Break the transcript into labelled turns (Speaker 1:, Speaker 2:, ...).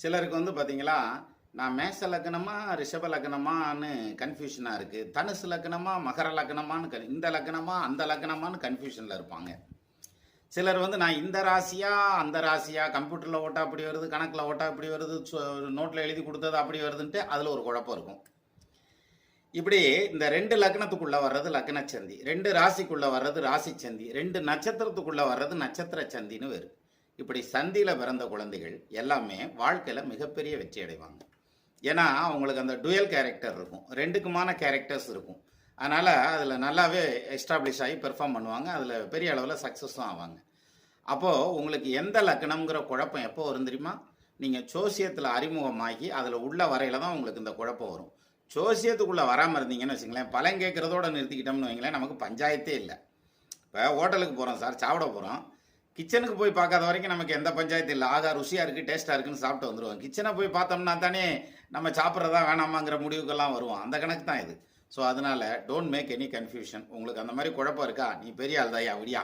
Speaker 1: சிலருக்கு வந்து பார்த்தீங்களா நான் மேச லக்னமா ரிஷப லக்னமான்னு கன்ஃபியூஷனாக இருக்குது தனுசு லக்னமா மகர லக்னமான்னு கன்- இந்த லக்னமா அந்த லக்னமான்னு கன்ஃபியூஷனில் இருப்பாங்க. சிலர் வந்து நான் இந்த ராசியா அந்த ராசியா கம்ப்யூட்டரில் ஓட்டா அப்படி வருது கணக்கில் ஓட்டா இப்படி வருது நோட்டில் எழுதி கொடுத்தது அப்படி வருதுன்ட்டு அதில் ஒரு குழப்பம் இருக்கும். இப்படி இந்த ரெண்டு லக்னத்துக்குள்ளே வர்றது லக்னச்சந்தி ரெண்டு ராசிக்குள்ளே வர்றது ராசி சந்தி ரெண்டு நட்சத்திரத்துக்குள்ளே வர்றது நட்சத்திர சந்தின்னு வேறு. இப்படி சந்தியில் பிறந்த குழந்தைகள் எல்லாமே வாழ்க்கையில் மிகப்பெரிய வெற்றி அடைவாங்க. ஏன்னா அவங்களுக்கு அந்த டுயல் கேரக்டர் இருக்கும். ரெண்டுக்குமான கேரக்டர்ஸ் இருக்கும். அதனால் அதில் நல்லாவே எஸ்டாப்ளிஷ் ஆகி பெர்ஃபார்ம் பண்ணுவாங்க. அதில் பெரிய அளவில் சக்ஸஸும் ஆவாங்க. அப்போது உங்களுக்கு எந்த லக்னம்ங்கிற குழப்பம் எப்போ வரும் தெரியுமா? நீங்கள் சோசியத்தில் அறிமுகமாகி அதில் உள்ள வரையில தான் உங்களுக்கு இந்த குழப்பம் வரும். சோசியத்துக்குள்ளே வராமல் இருந்தீங்கன்னு வச்சுங்களேன் பழம் கேட்குறதோட நிறுத்திக்கிட்டோம்னு வைங்களேன் நமக்கு பஞ்சாயத்தே இல்லை. இப்போ ஹோட்டலுக்கு போகிறோம் சார் சாப்பிட போகிறோம் கிச்சனுக்கு போய் பார்க்காத வரைக்கும் நமக்கு எந்த பஞ்சாயத்து இல்லை. ஆகா ருசியாக இருக்குது டேஸ்ட்டாக இருக்குன்னு சாப்பிட்டு வந்துடுவோம் கிச்சனை போய் பார்த்தோம்னா தானே நம்ம சாப்பிட்றதா வேணாமாங்கிற முடிவுக்கெல்லாம் வருவோம். அந்த கணக்கு தான் இது. ஸோ அதனால் டோன்ட் மேக் எனி கன்ஃபியூஷன் உங்களுக்கு அந்த மாதிரி குழப்பம் இருக்கா? நீ பெரிய ஆள் தாயா விடியா.